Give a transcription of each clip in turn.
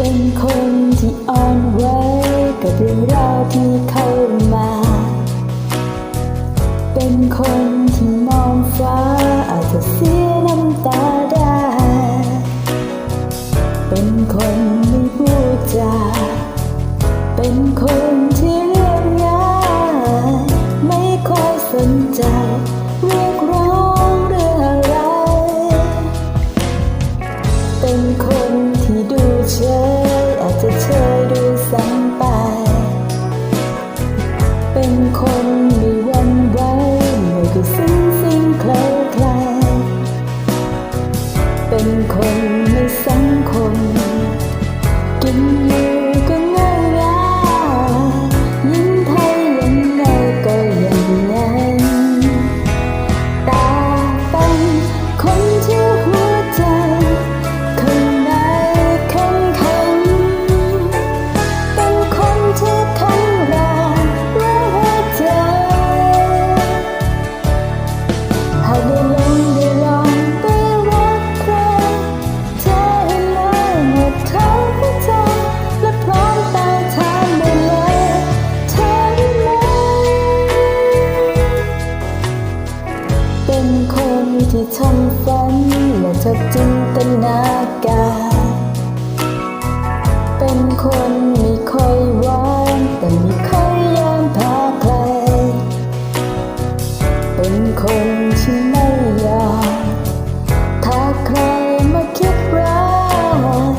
เป็นคนที่อ่อนไหวกับเรื่องราวที่เข้ามา เป็นคนที่มองฟ้าอาจจะเสียน้ำตาได้ เป็นคนไม่พูดจา เป็นคนที่เรียบง่าย ไม่ค่อยสนใจเรียก ที่ทำฝันและชอบจินตนาการ เป็นคนไม่ค่อยหวานแต่ไม่ค่อยยอมพ้ใคร เป็นคนที่ไม่ยอมถ้าใครมาคิดร้าย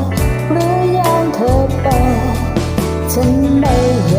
หรือย่งเธอไป ฉันไม่ยอม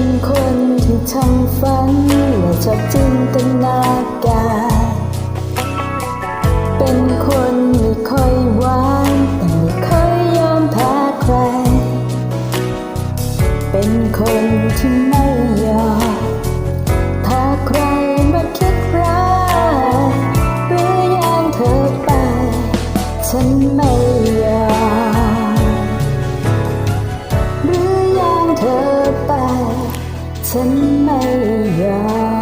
เป็นคนที่ช่างฝันและชอบจินตนาการ เป็นคนไม่ค่อยหวานแต่ไม่ค่อยยอมแพ้ใคร เป็นคนที่ หรื